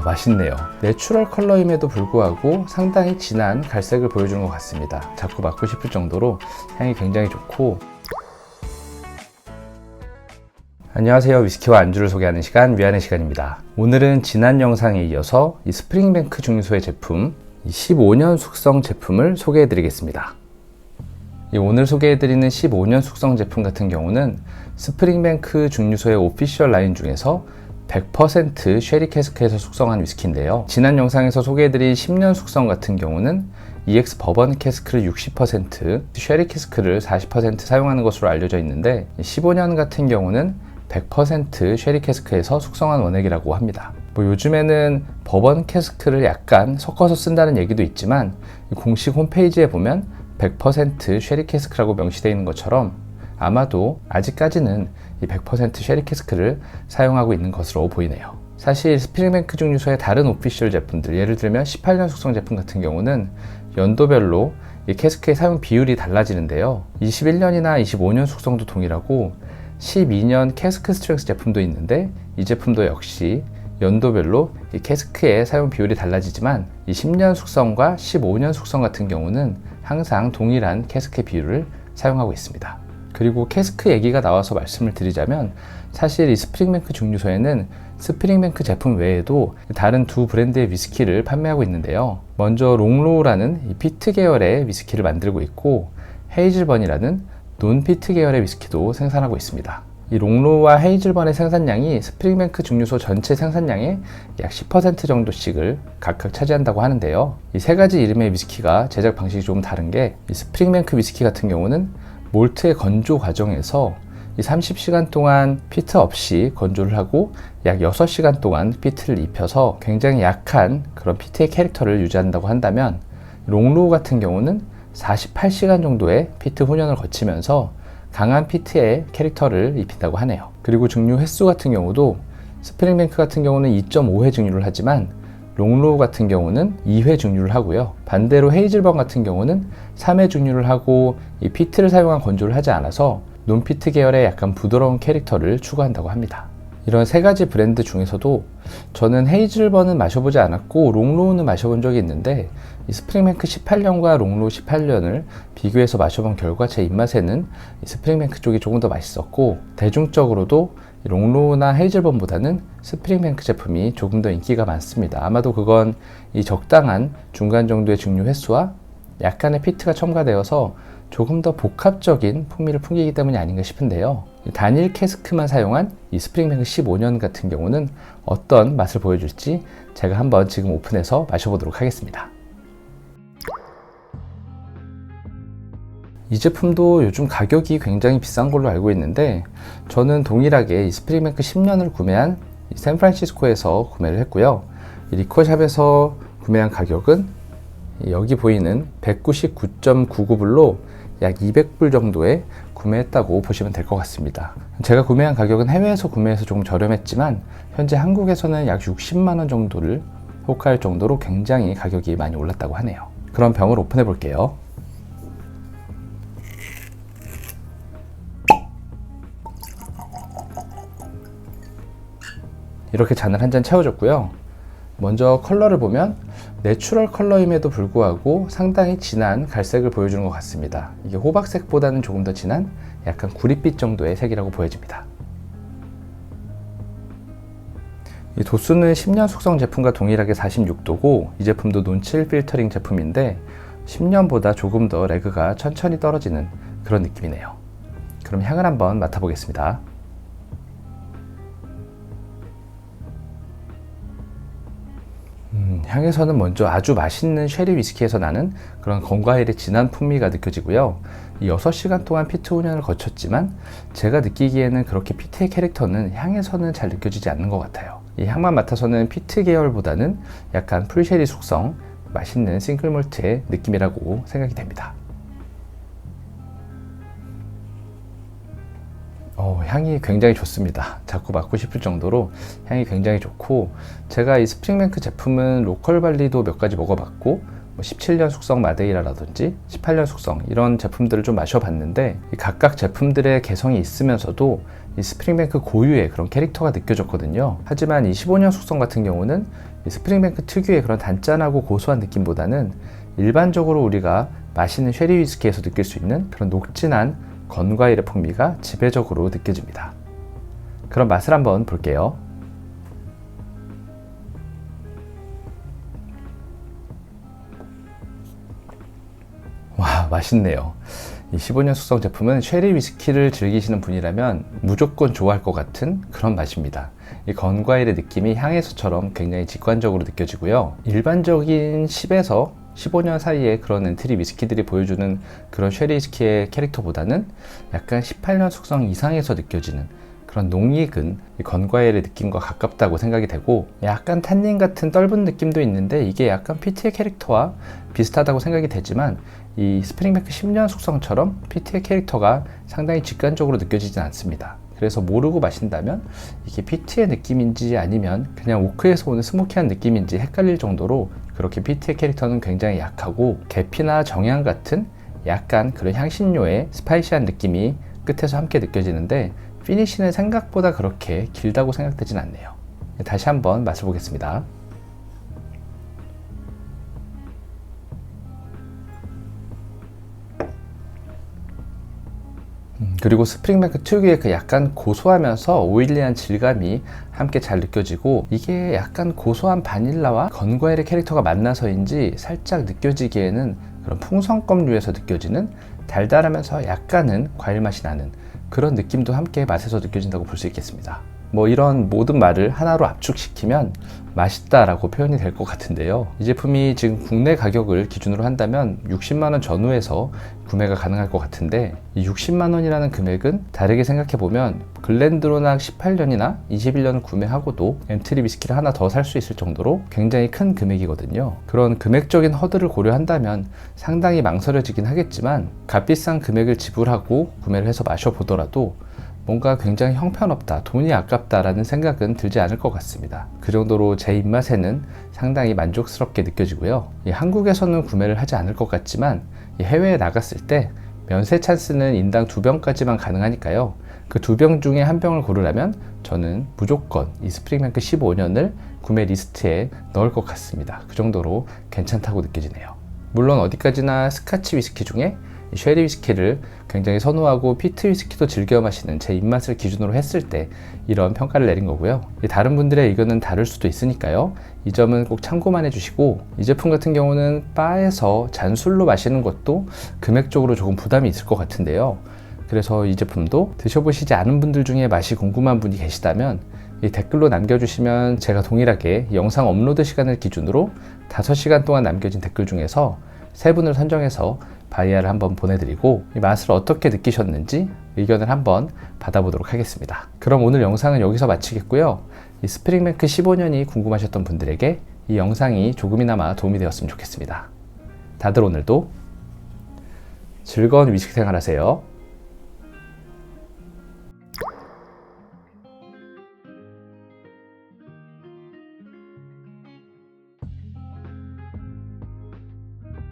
아 맛있네요. 내추럴 컬러임에도 불구하고 상당히 진한 갈색을 보여주는 것 같습니다. 자꾸 맡고 싶을 정도로 향이 굉장히 좋고. 안녕하세요. 위스키와 안주를 소개하는 시간 위안의 시간입니다. 오늘은 지난 영상에 이어서 이 스프링뱅크 중류소의 제품 15년 숙성 제품을 소개해 드리겠습니다. 오늘 소개해드리는 15년 숙성 제품 같은 경우는 스프링뱅크 중류소의 오피셜 라인 중에서 100% 쉐리 캐스크에서 숙성한 위스키인데요. 지난 영상에서 소개해드린 10년 숙성 같은 경우는 EX 버번 캐스크를 60%, 쉐리 캐스크를 40% 사용하는 것으로 알려져 있는데 15년 같은 경우는 100% 쉐리 캐스크에서 숙성한 원액이라고 합니다. 뭐 요즘에는 버번 캐스크를 약간 섞어서 쓴다는 얘기도 있지만 공식 홈페이지에 보면 100% 쉐리 캐스크라고 명시되어 있는 것처럼 아마도 아직까지는 이 100% 쉐리 캐스크를 사용하고 있는 것으로 보이네요. 사실 스프링뱅크 중류소의 다른 오피셜 제품들, 예를 들면 18년 숙성 제품 같은 경우는 연도별로 이 캐스크의 사용 비율이 달라지는데요. 21년이나 25년 숙성도 동일하고 12년 캐스크 스트렝스 제품도 있는데 이 제품도 역시 연도별로 이 캐스크의 사용 비율이 달라지지만 이 10년 숙성과 15년 숙성 같은 경우는 항상 동일한 캐스크 비율을 사용하고 있습니다. 그리고 캐스크 얘기가 나와서 말씀을 드리자면 사실 이 스프링뱅크 중류소에는 스프링뱅크 제품 외에도 다른 두 브랜드의 위스키를 판매하고 있는데요. 먼저 롱로우라는 이 피트 계열의 위스키를 만들고 있고 헤이즐번이라는 논 피트 계열의 위스키도 생산하고 있습니다. 이 롱로우와 헤이즐번의 생산량이 스프링뱅크 중류소 전체 생산량의 약 10% 정도씩을 각각 차지한다고 하는데요. 이 세 가지 이름의 위스키가 제작 방식이 조금 다른 게 스프링뱅크 위스키 같은 경우는 몰트의 건조 과정에서 이 30시간 동안 피트 없이 건조를 하고 약 6시간 동안 피트를 입혀서 굉장히 약한 그런 피트의 캐릭터를 유지한다고 한다면 롱로우 같은 경우는 48시간 정도의 피트 훈연을 거치면서 강한 피트의 캐릭터를 입힌다고 하네요. 그리고 증류 횟수 같은 경우도 스프링뱅크 같은 경우는 2.5회 증류를 하지만 롱로우 같은 경우는 2회 증류를 하고요. 반대로 헤이즐번 같은 경우는 3회 증류를 하고 이 피트를 사용한 건조를 하지 않아서 논피트 계열의 약간 부드러운 캐릭터를 추구한다고 합니다. 이런 세 가지 브랜드 중에서도 저는 헤이즐번은 마셔보지 않았고 롱로우는 마셔본 적이 있는데 이 스프링뱅크 18년과 롱로우 18년을 비교해서 마셔본 결과 제 입맛에는 이 스프링뱅크 쪽이 조금 더 맛있었고 대중적으로도 롱로우나 헤이즐번보다는 스프링뱅크 제품이 조금 더 인기가 많습니다. 아마도 그건 이 적당한 중간 정도의 증류 횟수와 약간의 피트가 첨가되어서 조금 더 복합적인 풍미를 풍기기 때문이 아닌가 싶은데요. 단일 캐스크만 사용한 이 스프링뱅크 15년 같은 경우는 어떤 맛을 보여줄지 제가 한번 지금 오픈해서 마셔보도록 하겠습니다. 이 제품도 요즘 가격이 굉장히 비싼 걸로 알고 있는데 저는 동일하게 이 스프링뱅크 10년을 구매한 샌프란시스코에서 구매를 했고요. 리코샵에서 구매한 가격은 여기 보이는 199.99불로 약 200불 정도에 구매했다고 보시면 될 것 같습니다. 제가 구매한 가격은 해외에서 구매해서 조금 저렴했지만 현재 한국에서는 약 60만 원 정도를 호가할 정도로 굉장히 가격이 많이 올랐다고 하네요. 그럼 병을 오픈해 볼게요. 이렇게 잔을 한 잔 채워줬고요. 먼저 컬러를 보면 내추럴 컬러임에도 불구하고 상당히 진한 갈색을 보여주는 것 같습니다. 이게 호박색보다는 조금 더 진한 약간 구릿빛 정도의 색이라고 보여집니다. 이 도수는 10년 숙성 제품과 동일하게 46도고 이 제품도 논칠 필터링 제품인데 10년보다 조금 더 레그가 천천히 떨어지는 그런 느낌이네요. 그럼 향을 한번 맡아보겠습니다. 향에서는 먼저 아주 맛있는 쉐리 위스키에서 나는 그런 건과일의 진한 풍미가 느껴지고요. 6시간 동안 피트 훈연을 거쳤지만 제가 느끼기에는 그렇게 피트의 캐릭터는 향에서는 잘 느껴지지 않는 것 같아요. 이 향만 맡아서는 피트 계열보다는 약간 풀쉐리 숙성, 맛있는 싱글몰트의 느낌이라고 생각이 됩니다. 어, 향이 굉장히 좋습니다. 자꾸 맡고 싶을 정도로 향이 굉장히 좋고 제가 이 스프링뱅크 제품은 로컬 발리도 몇 가지 먹어봤고 뭐 17년 숙성 마데이라라든지 18년 숙성 이런 제품들을 좀 마셔봤는데 각각 제품들의 개성이 있으면서도 이 스프링뱅크 고유의 그런 캐릭터가 느껴졌거든요. 하지만 이 15년 숙성 같은 경우는 이 스프링뱅크 특유의 그런 단짠하고 고소한 느낌보다는 일반적으로 우리가 마시는 쉐리 위스키에서 느낄 수 있는 그런 녹진한 건과일의 풍미가 지배적으로 느껴집니다. 그럼 맛을 한번 볼게요. 와, 맛있네요. 이 15년 숙성 제품은 쉐리 위스키를 즐기시는 분이라면 무조건 좋아할 것 같은 그런 맛입니다. 이 건과일의 느낌이 향에서처럼 굉장히 직관적으로 느껴지고요. 일반적인 10에서 15년 사이에 그런 엔트리 위스키들이 보여주는 그런 쉐리 위스키의 캐릭터보다는 약간 18년 숙성 이상에서 느껴지는 그런 농익은 건과일의 느낌과 가깝다고 생각이 되고 약간 탄닌 같은 떫은 느낌도 있는데 이게 약간 PT의 캐릭터와 비슷하다고 생각이 되지만 이 스프링뱅크 10년 숙성처럼 PT의 캐릭터가 상당히 직관적으로 느껴지진 않습니다. 그래서 모르고 마신다면 이게 PT의 느낌인지 아니면 그냥 오크에서 오는 스모키한 느낌인지 헷갈릴 정도로 그렇게 PT의 캐릭터는 굉장히 약하고 계피나 정향 같은 약간 그런 향신료의 스파이시한 느낌이 끝에서 함께 느껴지는데 피니쉬는 생각보다 그렇게 길다고 생각되진 않네요. 다시 한번 맛을 보겠습니다. 그리고 스프링뱅크 특유의 그 약간 고소하면서 오일리한 질감이 함께 잘 느껴지고 이게 약간 고소한 바닐라와 건과일의 캐릭터가 만나서인지 살짝 느껴지기에는 그런 풍성껌류에서 느껴지는 달달하면서 약간은 과일 맛이 나는 그런 느낌도 함께 맛에서 느껴진다고 볼 수 있겠습니다. 뭐 이런 모든 말을 하나로 압축시키면 맛있다라고 표현이 될 것 같은데요. 이 제품이 지금 국내 가격을 기준으로 한다면 60만원 전후에서 구매가 가능할 것 같은데 이 60만원이라는 금액은 다르게 생각해보면 글렌드로낙 18년이나 21년을 구매하고도 엠트리 위스키를 하나 더 살 수 있을 정도로 굉장히 큰 금액이거든요. 그런 금액적인 허들을 고려한다면 상당히 망설여지긴 하겠지만 값비싼 금액을 지불하고 구매를 해서 마셔보더라도 뭔가 굉장히 형편없다, 돈이 아깝다라는 생각은 들지 않을 것 같습니다. 그 정도로 제 입맛에는 상당히 만족스럽게 느껴지고요. 한국에서는 구매를 하지 않을 것 같지만 해외에 나갔을 때 면세 찬스는 인당 두 병까지만 가능하니까요. 그 두 병 중에 한 병을 고르라면 저는 무조건 이 스프링뱅크 15년을 구매 리스트에 넣을 것 같습니다. 그 정도로 괜찮다고 느껴지네요. 물론 어디까지나 스카치 위스키 중에 쉐리 위스키를 굉장히 선호하고 피트 위스키도 즐겨 마시는 제 입맛을 기준으로 했을 때 이런 평가를 내린 거고요. 다른 분들의 의견은 다를 수도 있으니까요. 이 점은 꼭 참고만 해주시고 이 제품 같은 경우는 바에서 잔술로 마시는 것도 금액적으로 조금 부담이 있을 것 같은데요. 그래서 이 제품도 드셔보시지 않은 분들 중에 맛이 궁금한 분이 계시다면 이 댓글로 남겨주시면 제가 동일하게 영상 업로드 시간을 기준으로 5시간 동안 남겨진 댓글 중에서 세 분을 선정해서 바이아를 한번 보내드리고 이 맛을 어떻게 느끼셨는지 의견을 한번 받아보도록 하겠습니다. 그럼 오늘 영상은 여기서 마치겠고요. 이 스프링뱅크 15년이 궁금하셨던 분들에게 이 영상이 조금이나마 도움이 되었으면 좋겠습니다. 다들 오늘도 즐거운 위스키 생활하세요.